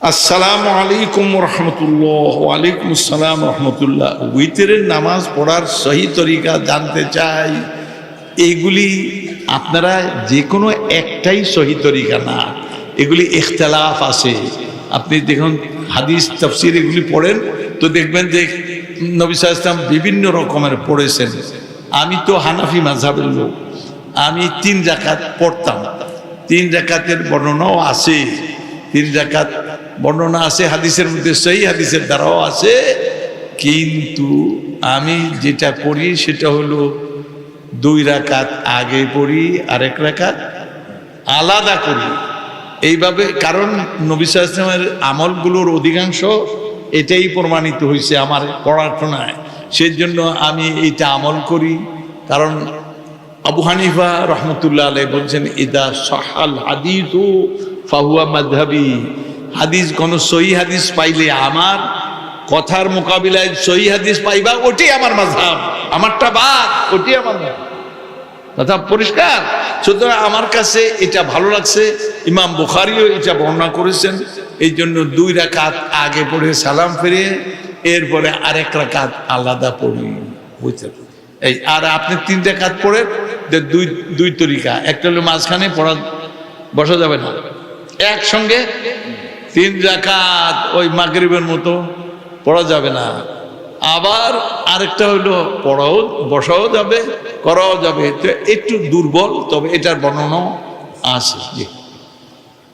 আসসালামু আলাইকুম রহমতুল্লাহ ওয়ালাইকুম আসসালাম রহমতুল্লাহ। উইতরের নামাজ পড়ার সহি তরিকা জানতে চাই এইগুলি আপনারা যে কোনো একটাই সহি তরিকা না, এগুলি ইখতলাফ আছে। আপনি দেখুন, হাদিস, তফসির এগুলি পড়েন, তো দেখবেন যে নবী ইসলাম বিভিন্ন রকমের পড়েছেন। আমি তো হানাফি মাঝহাবের লোক, আমি তিন রাকাত পড়তাম। তিন রাকাতের বর্ণনাও আছে, তিন রাকাত বর্ণনা আছে, হাদিসের মধ্যে সেই হাদিসের দ্বারাও আছে। কিন্তু আমি যেটা করি সেটা হলো দুই রাকাত আগে পড়ি, আরেক রাকাত আলাদা করি। এইভাবে, কারণ নবী আমলগুলোর অধিকাংশ এটাই প্রমাণিত হয়েছে আমার পড়াশোনায়। সেই জন্য আমি এইটা আমল করি। কারণ আবু হানিফা রহমতুল্লাহ আলাই বলছেন, ইদা সহাল হাদিস ফাহুয়া মাধাবি হাদিস কোন সহি হাদিস পাইলে আমার, কথার মোকাবিলায় সহি হাদিস পাইবা ওটি আমার মাঝহাব। আমারটা বাদ ওটি আমার। কথা পরিষ্কার? সুতরাং আমার কাছে এটা ভালো লাগছে। ইমাম বুখারিও এটা বর্ণনা করেছেন। এই জন্য দুই রাকাত আগে পড়ে সালাম ফিরিয়ে এরপরে আরেক রাকাত আলাদা পড়ি। বুঝতে এই, আর আপনি তিন রাকাত পড়ে যে দুই দুই তরিকা। একটা হলো মাঝখানে পড়া, বসা যাবে না। একসঙ্গে তিন রাকাত ওই মাগরিবের মতো পড়া যাবে না। আবার আরেকটা হইল পড়াও, বসাও যাবে, করাও যাবে। একটু দুর্বল, তবে এটার বর্ণনা আছে।